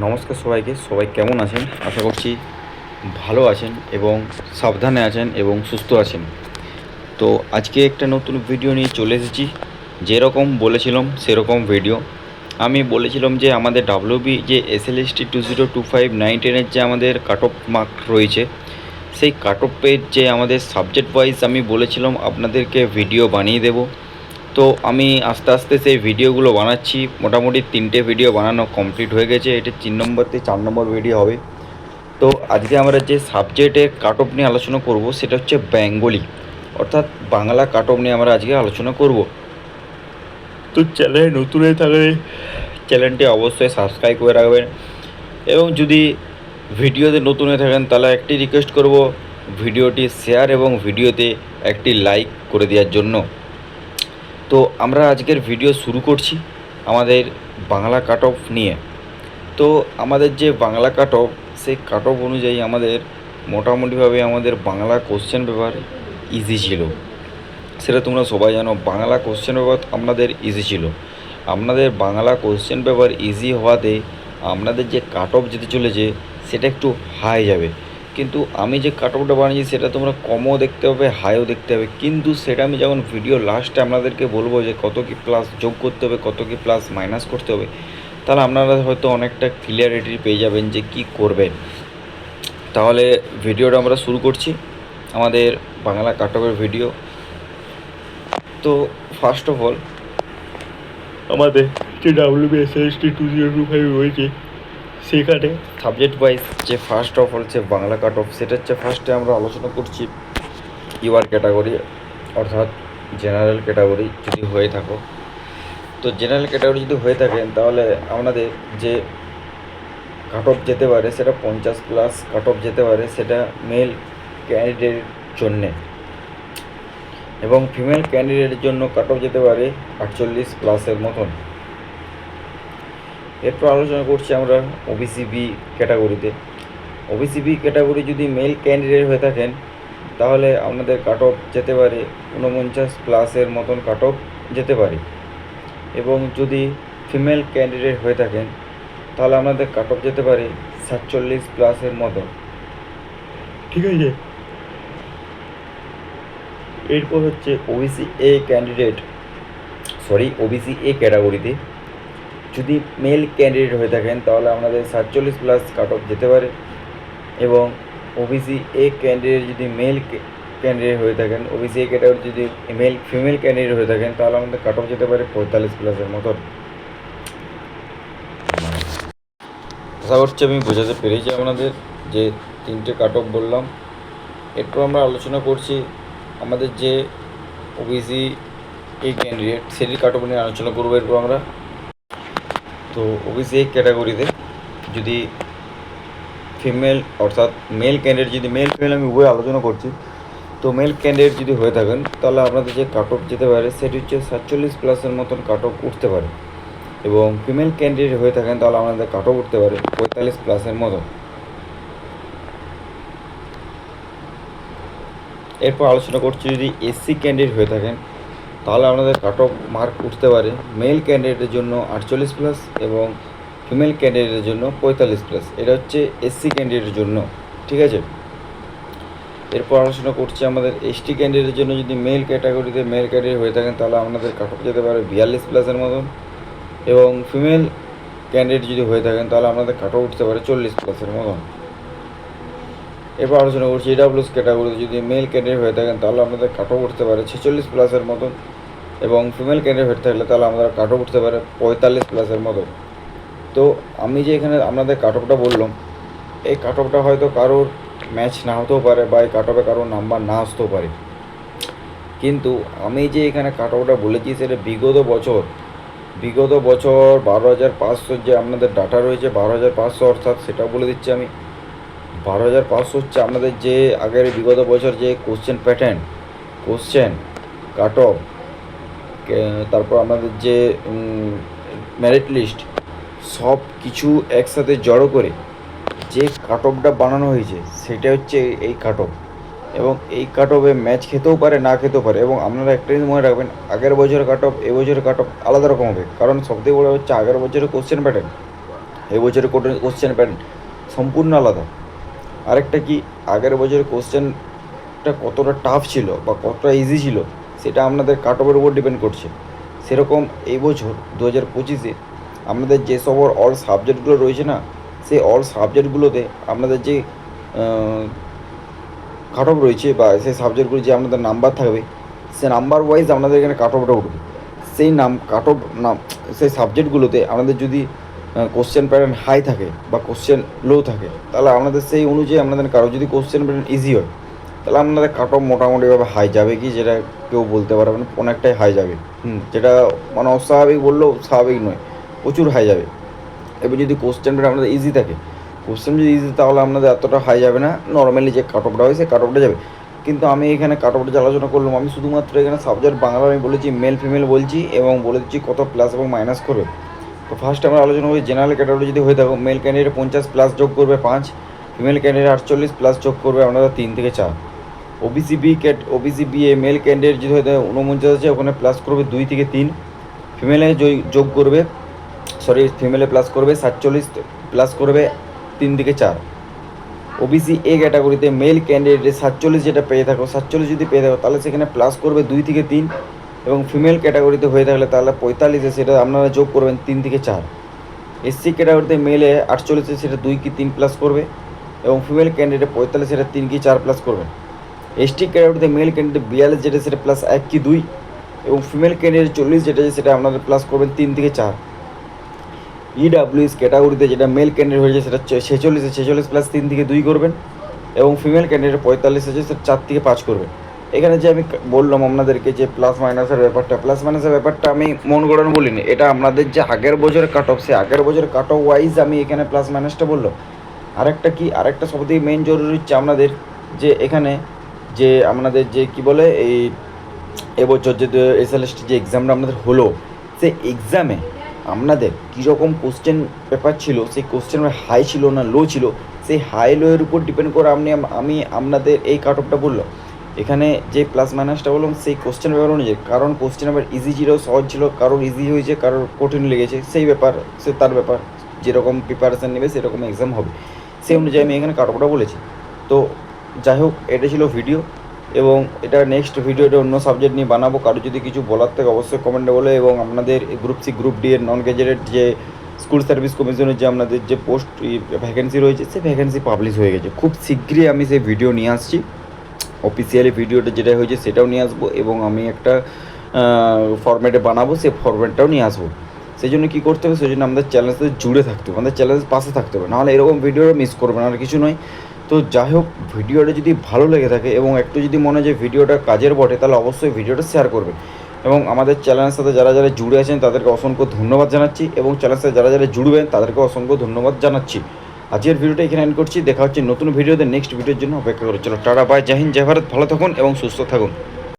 নমস্কার সবাইকে, সবাই কেমন আছেন? আশা করছি ভালো আছেন এবং সাবধানে আছেন এবং সুস্থ আছেন। তো আজকে একটা নতুন ভিডিও নিয়ে চলে এসেছি। যেরকম বলেছিলাম, সেরকম ভিডিও আমি বলেছিলাম যে আমাদের ডাব্লিউবি যে S L S T two zero two five nine টেনের যে আমাদের কাট অফ মার্ক রয়েছে, সেই কাট অফের যে আমাদের সাবজেক্ট ওয়াইজ আমি বলেছিলাম, আপনাদেরকে ভিডিও বানিয়ে দেবো। তো আমি আস্তে আস্তে সেই ভিডিওগুলো বানাচ্ছি। মোটামুটি তিনটে ভিডিও বানানো কমপ্লিট হয়ে গেছে। এটা তিন নম্বর থেকে চার নম্বর ভিডিও হবে। তো আজকে আমরা যে সাবজেক্টের কাট অফ নিয়ে আলোচনা করব, সেটা হচ্ছে বেঙ্গলি। অর্থাৎ বাংলা কাট অফ নিয়ে আমরা আজকে আলোচনা করব। তো চ্যানেল নতুন হয়ে থাকলে চ্যানেলটি অবশ্যই সাবস্ক্রাইব করে রাখবেন। এবং যদি ভিডিওতে নতুন হয়ে থাকেন, তাহলে একটি রিকোয়েস্ট করব, ভিডিওটি শেয়ার এবং ভিডিওতে একটি লাইক করে দেওয়ার জন্য। তো আমরা আজকের ভিডিও শুরু করছি আমাদের বাংলা কাট অফ নিয়ে। তো আমাদের যে বাংলা কাট অফ সেই কাট অফ অনুযায়ী আমাদের মোটামুটিভাবে আমাদের বাংলা কোশ্চেন পেপার ইজি ছিল। সেটা তোমরা সবাই জানো, বাংলা কোশ্চেন পেপার আপনাদের ইজি ছিল। আপনাদের বাংলা কোশ্চেন পেপার ইজি হওয়াতে আপনাদের যে কাট অফ যেতে চলেছে, সেটা একটু হাই যাবে। কিন্তু আমি যে কাট অফটা বানিয়েছি সেটা তোমরা কমও দেখতে হবে, হাইও দেখতে হবে। কিন্তু সেটা আমি যখন ভিডিও লাস্টে আপনাদেরকে বলব যে কত কি প্লাস যোগ করতে হবে, কত কি প্লাস মাইনাস করতে হবে, তাহলে আপনারা হয়তো অনেকটা ক্লিয়ারিটি পেয়ে যাবেন যে কি করবেন। তাহলে ভিডিওটা আমরা শুরু করছি, আমাদের বাংলা কাট অফের ভিডিও তো ফার্স্ট অফ অল আমাদের যে WB S S T two zero two five রয়েছে সেখানে সাবজেক্ট ওয়াইজ যে ফার্স্ট অফ যে বাংলা কাট অফ সেটা হচ্ছে ফার্স্টে আমরা আলোচনা করছি ইউআর ক্যাটাগরি অর্থাৎ জেনারেল ক্যাটাগরি যদি হয়ে থাকো। তো জেনারেল ক্যাটাগরি যদি হয়ে থাকেন তাহলে আপনাদের যে কাট অফ যেতে পারে, সেটা পঞ্চাশ প্লাস কাট অফ যেতে পারে, সেটা মেল ক্যান্ডিডেটের জন্যে। এবং ফিমেল ক্যান্ডিডেটের জন্য কাট অফ যেতে পারে আটচল্লিশ প্লাসের মতন। এরপর আলোচনা করছি আমরা ওবিসি বি ক্যাটাগরিতে ওবিসি বি ক্যাটাগরি যদি মেল ক্যান্ডিডেট হয়ে থাকেন, তাহলে আপনাদের কাট অফ যেতে পারে ঊনপঞ্চাশ প্লাসের মতন কাট অফ যেতে পারে। এবং যদি ফিমেল ক্যান্ডিডেট হয়ে থাকেন, তাহলে আপনাদের কাট অফ যেতে পারে সাতচল্লিশ প্লাসের মতন। ঠিক আছে? এরপর হচ্ছে OBC A candidate sorry OBC A ক্যাটাগরিতে যদি মেল ক্যান্ডিডেট হয়ে থাকেন, তাহলে আপনাদের সাতচল্লিশ প্লাস কাট অফ যেতে পারে। এবং ওবিসি এ ক্যান্ডিডেট যদি মেল ক্যান্ডিডেট হয়ে থাকেন ওবিসি এ ক্যাটাগরি যদি মেল ফিমেল ক্যান্ডিডেট হয়ে থাকেন, তাহলে আমাদের কাট অফ যেতে পারে পঁয়তাল্লিশ প্লাসের মতন। আশা করছি আমি বোঝাতে পেরেছি আপনাদের যে তিনটে কাট অফ বললাম। এরপর আমরা আলোচনা করছি আমাদের যে ওবিসি এই ক্যান্ডিডেট সেটির কাট অফ নিয়ে আলোচনা করব এরপর আমরা। তো ওবিসি এই ক্যাটাগরিতে যদি ফিমেল অর্থাৎ মেল ক্যান্ডিডেট যদি মেল ফিমেল আমি উভয় আলোচনা করছি, তো মেল ক্যান্ডিডেট যদি হয়ে থাকেন, তাহলে আপনাদের যে কাট অফ যেতে পারে, সেটি হচ্ছে সাতচল্লিশ প্লাসের মতন কাট অফ উঠতে পারে। এবং ফিমেল ক্যান্ডিডেট হয়ে থাকেন, তাহলে আপনাদের কাট অফ উঠতে পারে পঁয়তাল্লিশ প্লাসের মতো এরপর আলোচনা করছি যদি এসসি ক্যান্ডিডেট হয়ে থাকেন তাহলে আপনাদের কাট অফ মার্ক উঠতে পারে মেল ক্যান্ডিডেটের জন্য আটচল্লিশ প্লাস এবং ফিমেল ক্যান্ডিডেটের জন্য পঁয়তাল্লিশ প্লাস এটা হচ্ছে এসসি ক্যান্ডিডেটের জন্য, ঠিক আছে? এরপর আলোচনা করছি আমাদের এসটি ক্যান্ডিডেটের জন্য যদি মেল ক্যাটাগরিতে মেল ক্যান্ডিডেট হয়ে থাকেন, তাহলে আপনাদের কাট অফ যেতে পারে বিয়াল্লিশ প্লাসের মতন। এবং ফিমেল ক্যান্ডিডেট যদি হয়ে থাকেন, তাহলে আপনাদের কাট অফ উঠতে পারে চল্লিশ প্লাসের মতন। এরপর আলোচনা করছি এডাব্লিউএস ক্যাটাগরিতে যদি মেল ক্যান্ডিডেট হয়ে থাকেন, তাহলে আপনাদের কাটও উঠতে পারে ছেচল্লিশ প্লাসের মতন এবং ফিমেল ক্যান্ডিডেট থাকলে তাহলে আমাদের কাট অফ উঠতে পারে পঁয়তাল্লিশ প্লাসের মতো তো আমি যে এখানে আপনাদের কাট অফটা বললাম, এই কাট অফটা হয়তো কারোর ম্যাচ না হতেও পারে বা এই কাট অফে কারোর নাম্বার না আসতেও পারে। কিন্তু আমি যে এখানে কাট অফটা বলেছি, সেটা বিগত বছর বিগত বছর বারো হাজার পাঁচশোর যে আপনাদের ডাটা রয়েছে, বারো হাজার পাঁচশো অর্থাৎ সেটাও বলে দিচ্ছি আমি। বারো হাজার পাঁচশো হচ্ছে আপনাদের যে আগের বিগত বছর যে question pattern question cut off তারপর আমাদের যে মেরিট লিস্ট সব কিছু একসাথে জড়ো করে যে কাট অফটা বানানো হয়েছে, সেটা হচ্ছে এই কাট অফ এবং এই কাট অফে ম্যাচ খেতেও পারে, না খেতেও পারে। এবং আপনারা একটা জিনিস মনে রাখবেন, আগের বছরের কাট অফ এবছরের কাট অফ আলাদা রকম হবে। কারণ সবথেকে বড় হচ্ছে আগের বছরের কোশ্চেন প্যাটার্ন এই বছরের কোশ্চেন প্যাটার্ন সম্পূর্ণ আলাদা। আরেকটা কি, আগের বছরের কোশ্চেনটা কতটা টাফ ছিল বা কতটা ইজি ছিল, সেটা আপনাদের কাট অফের উপর ডিপেন্ড করছে। সেরকম এই বছর দু হাজার পঁচিশে আপনাদের যে সব অল সাবজেক্টগুলো রয়েছে না, সেই অল সাবজেক্টগুলোতে আপনাদের যে কাট অফ রয়েছে বা সেই সাবজেক্টগুলো যে আপনাদের নাম্বার থাকবে, সে নাম্বার ওয়াইজ আপনাদের এখানে কাট অফটা উঠবে। সেই নাম কাট অফ নাম সেই সাবজেক্টগুলোতে আপনাদের যদি কোশ্চেন প্যাটার্ন হাই থাকে বা কোশ্চেন লো থাকে তাহলে আপনাদের সেই অনুযায়ী আপনাদের কারও যদি কোশ্চেন প্যাটার্ন ইজি হয় তাহলে আপনাদের কাট অফ মোটামুটিভাবে হাই যাবে কি যেটা কেউ বলতে পারবে না অনেকটাই হাই যাবে। হুম। যেটা মানে অস্বাভাবিক বললেও স্বাভাবিক নয় প্রচুর হাই যাবে। এবার যদি কোশ্চেন প্যাটার্ন আপনাদের ইজি থাকে কোশ্চেন যদি ইজি তাহলে আপনাদের এতটা হাই যাবে না নর্মালি যে কাট অফটা হয় সেই কাট অফটা যাবে। কিন্তু আমি এখানে কাট অফটা আলোচনা করলাম আমি শুধুমাত্র এখানে সাবজেক্ট বাংলা আমি বলেছি মেল ফিমেল বলছি এবং বলে দিচ্ছি কত প্লাস এবং মাইনাস করবে। তো ফার্স্ট আমরা আলোচনা করি জেনারেল ক্যাটাগরি যদি হয়ে থাকো মেল ক্যান্ডিডেট পঞ্চাশ প্লাস যোগ করবে পাঁচ ফিমেল ক্যান্ডিডেট আটচল্লিশ প্লাস যোগ করবে আপনারা তিন থেকে চার। OBC B cat OBC B A male candidate যদি হয়ে থাকে উনপঞ্চাশ আছে, ওখানে প্লাস করবে দুই থেকে তিন। ফিমেলে যোগ করবে সরি ফিমেলে প্লাস করবে সাতচল্লিশ প্লাস করবে তিন থেকে চার। ওবিসি এ ক্যাটাগরিতে মেল ক্যান্ডিডেট সাতচল্লিশ যেটা পেয়ে থাকো, সাতচল্লিশ যদি পেয়ে থাকো, তাহলে সেখানে প্লাস করবে দুই থেকে তিন। এবং ফিমেল ক্যাটাগরিতে হয়ে থাকলে তাহলে পঁয়তাল্লিশে সেটা আপনারা যোগ করবেন তিন থেকে চার। এসসি ক্যাটাগরিতে মেলে আটচল্লিশে সেটা দুই কি তিন প্লাস করবে এবং ফিমেল ক্যান্ডিডেট পঁয়তাল্লিশ সেটা তিন কি চার প্লাস করবেন এসটি ক্যাটাগরিতে মেল ক্যান্ডিডেট বিয়াল্লিশ যেটা সেটা প্লাস এক কি দুই এবং ফিমেল ক্যান্ডিডেট চল্লিশ যেটা সেটা আপনাদের প্লাস করবেন তিন থেকে চার। ইডাব্লিউএস ক্যাটাগরিতে যেটা মেল ক্যান্ডিডেট হয়েছে সেটা ছেচল্লিশে ছেচল্লিশ প্লাস তিন থেকে দুই করবেন এবং ফিমেল ক্যান্ডিডেট পঁয়তাল্লিশ আছে সেটা চার থেকে পাঁচ করবেন। এখানে যে আমি বললাম আপনাদেরকে যে প্লাস মাইনাসের ব্যাপারটা প্লাস মাইনাসের ব্যাপারটা আমি মন গড়ানো বলিনি। এটা আপনাদের যে আগের বছরের কাট অফ সে আগের বছরের কাট অফ ওয়াইজ আমি এখানে প্লাস মাইনাসটা বললাম। আরেকটা কি, আরেকটা সবথেকে মেন জরুরি হচ্ছে আপনাদের যে এখানে যে আপনাদের যে কি বলে, এই এবছর যে এস এল এসএলএসটি যে এক্সামটা আপনাদের হলো, সেই এক্সামে আপনাদের কীরকম কোশ্চেন পেপার ছিল, সেই কোশ্চেন হাই ছিল না লো ছিল, সেই হাই লো এর উপর ডিপেন্ড করে আপনি, আমি আপনাদের এই কাট অফটা বললাম। এখানে যে প্লাস মাইনাসটা বললাম, সেই কোশ্চেন ব্যাপার অনুযায়ী কারণ কোশ্চেন আবার ইজি ছিল সহজ ছিল, কারোর ইজি হয়েছে, কারোর কঠিন লেগেছে, সেই ব্যাপার, সে তার ব্যাপার। যেরকম প্রিপারেশান নেবে, সেরকম এক্সাম হবে। সেই অনুযায়ী আমি এখানে কাট অফটা বলেছি। তো যাই হোক, এটা ছিল ভিডিও এবং এটা নেক্সট ভিডিওটা অন্য সাবজেক্ট নিয়ে বানাবো। কারও যদি কিছু বলার থাকে, অবশ্যই কমেন্টে বলে এবং আপনাদের গ্রুপ সি গ্রুপ ডি এর নন গ্যাজেটেড যে স্কুল সার্ভিস কমিশনের যে আপনাদের যে পোস্ট ভ্যাকেন্সি রয়েছে, সেই ভ্যাকেন্সি পাবলিশ হয়ে গেছে। খুব শীঘ্রই আমি সেই ভিডিও নিয়ে আসছি। অফিসিয়ালি ভিডিওটা যেটা হয়েছে সেটাও নিয়ে আসব এবং আমি একটা ফরম্যাটে বানাবো, সেই ফরম্যাটটাও নিয়ে আসব। সেই জন্য কী করতে হবে? সেই জন্য আমাদের চ্যালেঞ্জের সাথে জুড়ে থাকতে হবে, আমাদের চ্যালেঞ্জ পাশে থাকতে হবে। নাহলে এরকম ভিডিওটা মিস করবে না, আর কিছু নয়। তো যাই হোক ভিডিওটা যদি ভালো লেগে থাকে এবং একটু যদি মনে হয় যে ভিডিওটা কাজের বটে, তাহলে অবশ্যই ভিডিওটা শেয়ার করবে। এবং আমাদের চ্যানেলের সাথে যারা যারা জুড়ে আছেন, তাদেরকে অসংখ্য ধন্যবাদ জানাচ্ছি এবং চ্যানেলের সাথে যারা যারা জুড়বেন, তাদেরকে অসংখ্য ধন্যবাদ জানাচ্ছি। আজকের ভিডিওটা এখানে এন্ড করছি। দেখা হচ্ছে নতুন ভিডিওতে। নেক্সট ভিডিওর জন্য অপেক্ষা করে। চলো, টাটা বাই জাহিন জয় ভারত। ভালো থাকুন এবং সুস্থ থাকুন।